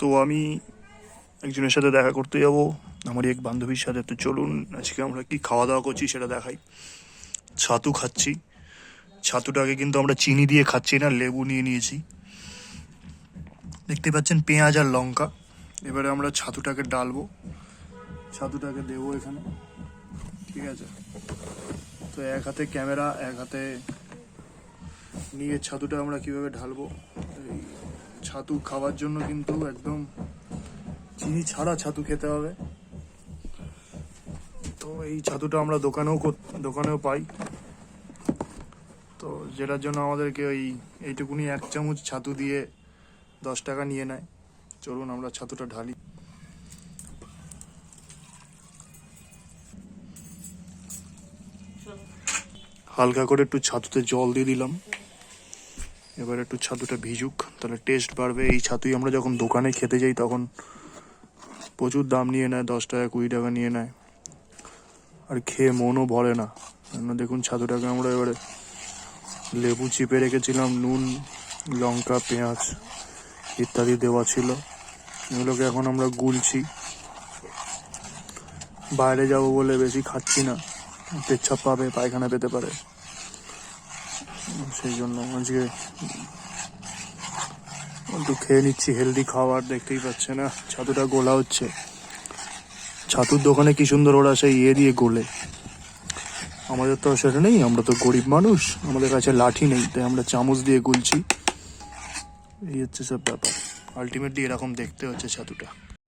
তো আমি একজনের সাথে দেখা করতে যাব আমারই এক বান্ধবীর সাথে। তো চলুন, আজকে আমরা কি খাওয়া দাওয়া করছি সেটা দেখাই। ছাতু খাচ্ছি। ছাতুটাকে কিন্তু আমরা চিনি দিয়ে খাচ্ছি না, লেবু নিয়ে নিয়েছি। দেখতে পাচ্ছেন পেঁয়াজ আর লঙ্কা। এবারে আমরা ছাতুটাকে ডালবো। ছাতুটাকে দেবো এখানে। ঠিক আছে। তো এক হাতে ক্যামেরা, এক হাতে নিয়ে ছাতুটা আমরা কীভাবে ঢালবো ছাতু খাওয়ার জন্য কিন্তু একদম চিনি ছাড়া ছাতু খেতে হবে। তো এই ছাতুটা আমরা দোকানেও দোকানেও পাই। তো যেটার জন্য আমাদেরকে ওই এইটুকুনি এক চামচ ছাতু দিয়ে দশ টাকা নিয়ে নেয়। চলুন আমরা ছাতুটা ঢালি। হালকা করে একটু ছাতুতে জল দিয়ে দিলাম। এবার একটু ছাতুটা ভিজুক, তাহলে টেস্ট বাড়বে। এই ছাতুই আমরা যখন দোকানে খেতে যাই, তখন প্রচুর দাম নিয়ে নেয়, দশ টাকা, কুড়ি টাকা নিয়ে নেয়। আর খেয়ে মনও ভরে না। দেখুন ছাতুটাকে আমরা এবারে লেবু চিপে রেখেছিলাম, নুন, লঙ্কা, পেঁয়াজ ইত্যাদি দেওয়া ছিল। এগুলোকে এখন আমরা গুলছি। বাইরে যাব বলে বেশি খাচ্ছি না। পেচ্ছাপ পাবে, পায়খানা পেতে পারে। সেই জন্য আজকে একটু খেয়ে নিচ্ছি হেলদি খাবার, দেখতেই পাচ্ছে না ছাতুটা গোলা হচ্ছে। ছাতুর দোকানে কি সুন্দর ওরা সেই ইয়ে দিয়ে গোলে। আমাদের তো সেটা নেই, আমরা তো গরিব মানুষ, আমাদের কাছে লাঠি নেই, তাই আমরা চামচ দিয়ে গুলছি। এই হচ্ছে সব ব্যাপার। আলটিমেটলি এরকম দেখতে হচ্ছে ছাতুটা।